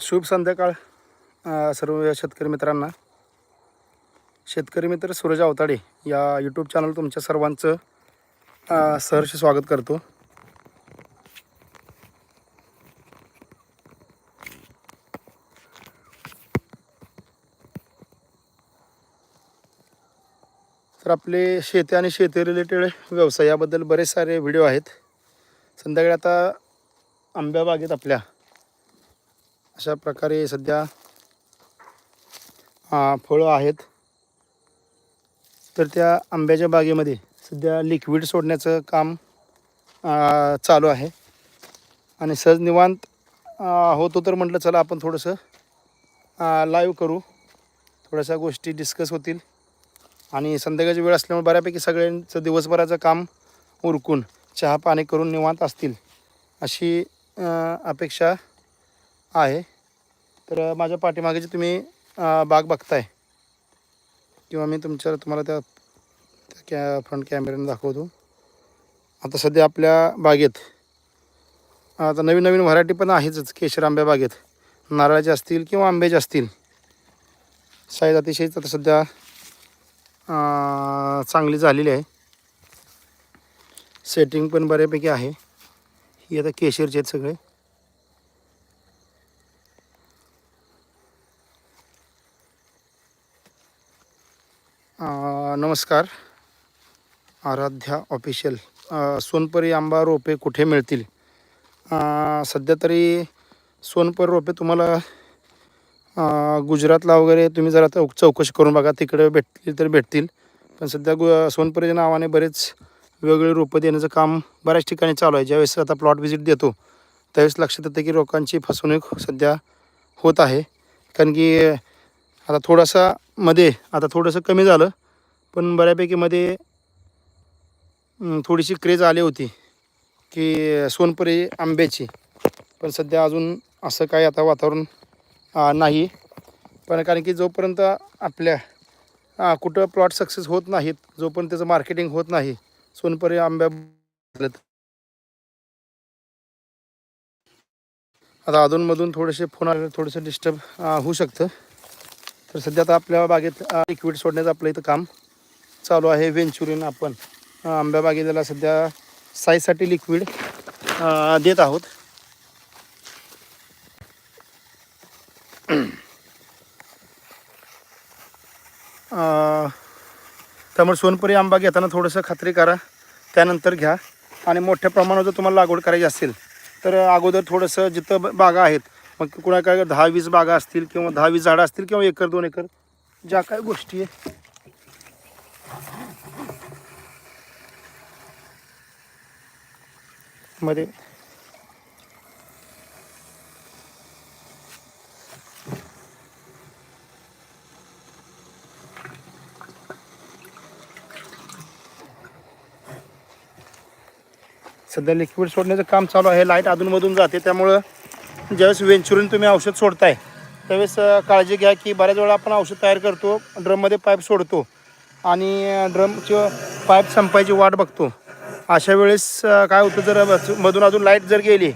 शुभ संध्याकाळ सर्व शेतकरी मित्रांना. शेतकरी मित्र सूरज अवताडे या यूट्यूब चॅनल तुमच्या सर्वांचं सहर्ष स्वागत करतो. तर आपले शेती आणि शेती रिलेटेड व्यवसायाबद्दल बरेच सारे व्हिडिओ आहेत. संध्याकाळी आता आंब्या बागेत आपल्या अशा प्रकारे सध्या फळं आहेत. तर त्या आंब्याच्या बागेमध्ये सध्या लिक्विड सोडण्याचं काम आ, चालू आहे. आणि सहज निवांत होतो तर म्हटलं चला आपण थोडंसं लाईव्ह करू. थोड्याशा गोष्टी डिस्कस होतील. आणि संध्याकाळची वेळ असल्यामुळे बऱ्यापैकी सगळ्यांचं दिवसभराचं काम उरकून चहा पाणी करून निवांत असतील अशी अपेक्षा आहे. तर माझ्या पाठीमागे जे तुम्ही बाग बघताय किंवा मी तुमच्या तुम्हाला त्या त्या कॅ फ्रंट कॅमेऱ्याने दाखवतो. आता सध्या आपल्या बागेत आता नवीन नवीन व्हरायटी पण आहेच केशर आंब्या बागेत. नारळाचे असतील किंवा आंब्याचे असतील. साईज अतिशय आता सध्या चांगली झालेली आहे. सेटिंग पण बऱ्यापैकी आहे. ही आता केशरचे आहेत सगळे. नमस्कार. आराध्या ऑफिशियल. सोनपरी आंबा रोपे कुठे मिळतील? सध्या तरी सोनपरी रोपे तुम्हाला गुजरातला वगैरे तुम्ही जरा चौ चौकशी करून बघा. तिकडे भेटतील तर भेटतील. पण सध्या गु सोनपरीच्या नावाने बरेच वेगवेगळे रोपं देण्याचं काम बऱ्याच ठिकाणी चालू आहे. ज्यावेळेस आता प्लॉट व्हिजिट देतो त्यावेळेस लक्षात येतं की लोकांची फसवणूक सध्या होत आहे. कारण की आता थोडासा मध्ये आता थोडंसं कमी झालं. पण बऱ्यापैकी मध्ये थोडीशी क्रेज आली होती की सोनपरी आंब्याची. पण सध्या अजून असं काही आता वातावरण नाही. पण कारण की जोपर्यंत आपल्या कुठं प्लॉट सक्सेस होत नाहीत जोपर्यंत त्याचं मार्केटिंग होत नाही सोनपरी आंब्या आता अधूनमधून थोडेसे फोन आले थोडंसं डिस्टर्ब होऊ शकतं. तर सध्या आता आपल्या बागेत लिक्विड सोडण्याचं आपलं इथं काम चालू आहे वेंचुरीन आपण. आंब्या बागेला सध्या साईजसाठी लिक्विड देत आहोत. त्यामुळे सोनपुरी आंबा घेताना थोडंसं खात्री करा. त्यानंतर घ्या. आणि मोठ्या प्रमाणात जर तुम्हाला लागवड करायची असेल तर अगोदर थोडंसं जिथं बागा आहेत मग कुणा काय दहा वीस बागा असतील किंवा दहा वीस झाडं असतील किंवा एकर दोन एकर ज्या काय गोष्टी आहे मध्ये. सध्या लिक्विड सोडण्याचं काम चालू आहे. लाइट अधूनमधून जाते. त्यामुळं ज्यावेळेस वेंचुरून तुम्ही औषध सोडताय त्यावेळेस काळजी घ्या की बऱ्याच वेळा आपण औषध तयार करतो ड्रममध्ये पाईप सोडतो. आणि ड्रमची पाईप संपायची वाट बघतो. अशा वेळेस काय होतं जर मधून अजून लाइट जर गेली